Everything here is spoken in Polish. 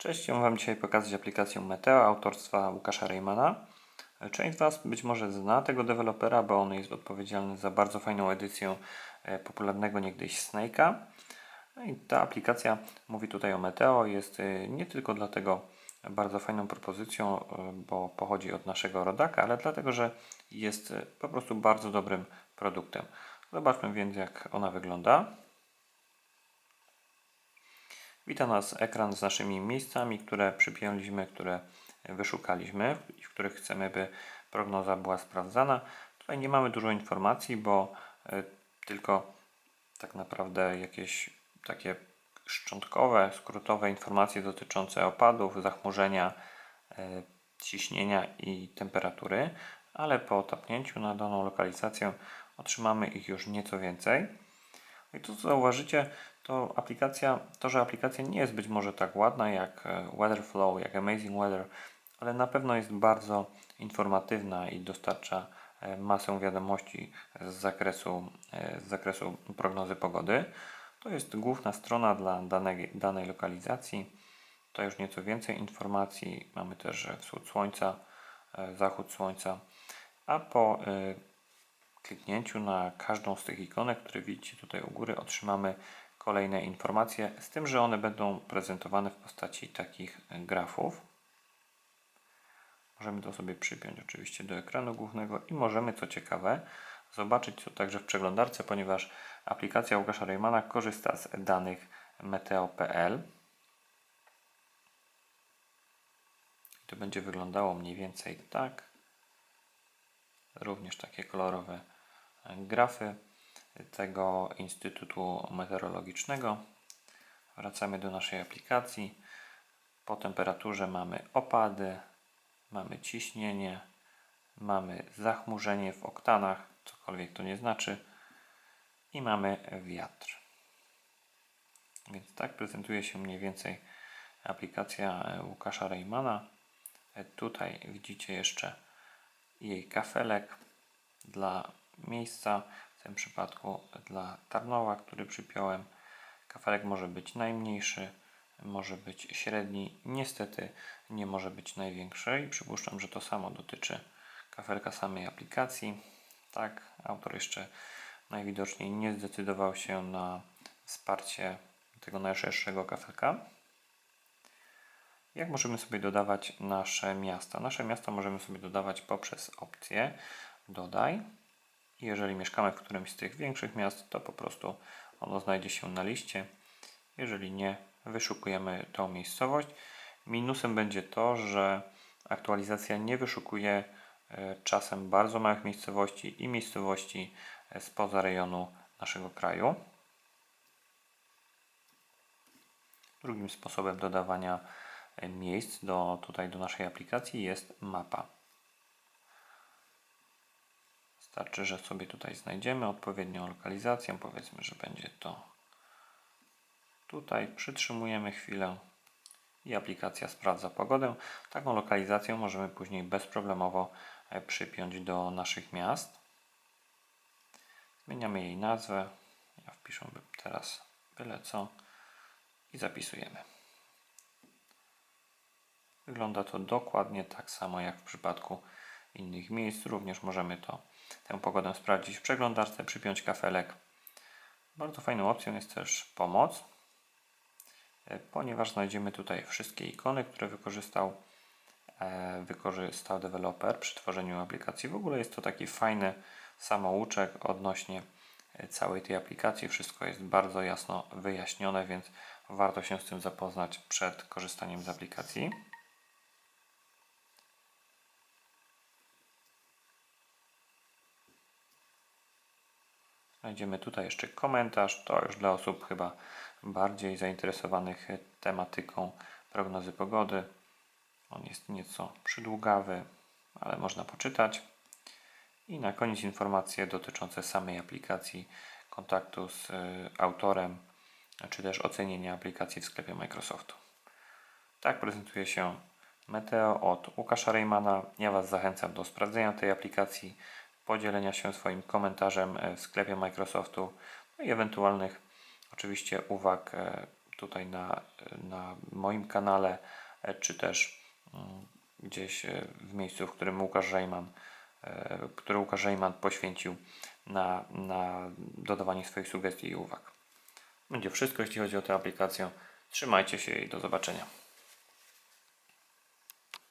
Cześć, chciałbym Wam dzisiaj pokazać aplikację Meteo autorstwa Łukasza Reymana. Część z Was być może zna tego dewelopera, bo on jest odpowiedzialny za bardzo fajną edycję e, popularnego niegdyś Snake'a. I ta aplikacja mówi tutaj o Meteo, jest e, nie tylko dlatego bardzo fajną propozycją, e, bo pochodzi od naszego rodaka, ale dlatego, że jest po prostu bardzo dobrym produktem. Zobaczmy więc jak ona wygląda. Wita nas ekran z naszymi miejscami, które przypięliśmy, które wyszukaliśmy i w których chcemy, by prognoza była sprawdzana. Tutaj nie mamy dużo informacji, bo y, tylko tak naprawdę jakieś takie szczątkowe, skrótowe informacje dotyczące opadów, zachmurzenia, y, ciśnienia i temperatury, ale po tapnięciu na daną lokalizację otrzymamy ich już nieco więcej. I tu zauważycie, to aplikacja, to, że aplikacja nie jest być może tak ładna jak e, Weatherflow, jak Amazing Weather, ale na pewno jest bardzo informatywna i dostarcza e, masę wiadomości z zakresu, e, z zakresu prognozy pogody. To jest główna strona dla danej, danej lokalizacji. To już nieco więcej informacji. Mamy też wschód słońca, zachód słońca, a po kliknięciu na każdą z tych ikonek, które widzicie tutaj u góry, otrzymamy kolejne informacje, z tym, że one będą prezentowane w postaci takich grafów. Możemy to sobie przypiąć oczywiście do ekranu głównego i możemy, co ciekawe, zobaczyć to także w przeglądarce, ponieważ aplikacja Łukasza Reymana korzysta z danych meteo.pl. To będzie wyglądało mniej więcej tak. Również takie kolorowe grafy tego Instytutu Meteorologicznego. Wracamy do naszej aplikacji. Po temperaturze mamy opady, mamy ciśnienie, mamy zachmurzenie w oktanach, cokolwiek to nie znaczy, i mamy wiatr. Więc tak prezentuje się mniej więcej aplikacja Łukasza Reymana. Tutaj widzicie jeszcze jej kafelek dla miejsca w tym przypadku dla Tarnowa, który przypiąłem. Kafelek może być najmniejszy, może być średni. Niestety nie może być największy i przypuszczam, że to samo dotyczy kafelka samej aplikacji. Tak, autor jeszcze najwidoczniej nie zdecydował się na wsparcie tego najszerszego kafelka. Jak możemy sobie dodawać nasze miasta? Nasze miasta możemy sobie dodawać poprzez opcję dodaj jeżeli mieszkamy w którymś z tych większych miast, to po prostu ono znajdzie się na liście. Jeżeli nie, wyszukujemy tą miejscowość. Minusem będzie to, że aktualizacja nie wyszukuje e, czasem bardzo małych miejscowości i miejscowości e, spoza rejonu naszego kraju. Drugim sposobem dodawania e, miejsc do, tutaj do naszej aplikacji jest mapa. Wystarczy, że sobie tutaj znajdziemy odpowiednią lokalizację. Powiedzmy, że będzie to tutaj. Przytrzymujemy chwilę i aplikacja sprawdza pogodę. Taką lokalizację możemy później bezproblemowo e, przypiąć do naszych miast. Zmieniamy jej nazwę. Ja wpiszę teraz byle co i zapisujemy. Wygląda to dokładnie tak samo jak w przypadku innych miejsc. Również możemy to tę pogodę sprawdzić w przeglądarce, przypiąć kafelek. Bardzo fajną opcją jest też pomoc, e, ponieważ znajdziemy tutaj wszystkie ikony, które wykorzystał, e, wykorzystał deweloper przy tworzeniu aplikacji. W ogóle jest to taki fajny samouczek odnośnie e, całej tej aplikacji. Wszystko jest bardzo jasno wyjaśnione, więc warto się z tym zapoznać przed korzystaniem z aplikacji. Znajdziemy tutaj jeszcze komentarz. To już dla osób chyba bardziej zainteresowanych tematyką prognozy pogody. On jest nieco przydługawy, ale można poczytać. I na koniec informacje dotyczące samej aplikacji, kontaktu z y, autorem, czy też ocenienia aplikacji w sklepie Microsoftu. Tak prezentuje się Meteo od Łukasza Reymana. Ja Was zachęcam do sprawdzenia tej aplikacji podzielenia się swoim komentarzem e, w sklepie Microsoftu no i ewentualnych oczywiście uwag e, tutaj na, na moim kanale, e, czy też mm, gdzieś w miejscu, w którym Łukasz Żejman, który Łukasz poświęcił na, na dodawanie swoich sugestii i uwag. Będzie wszystko, jeśli chodzi o tę aplikację. Trzymajcie się i do zobaczenia.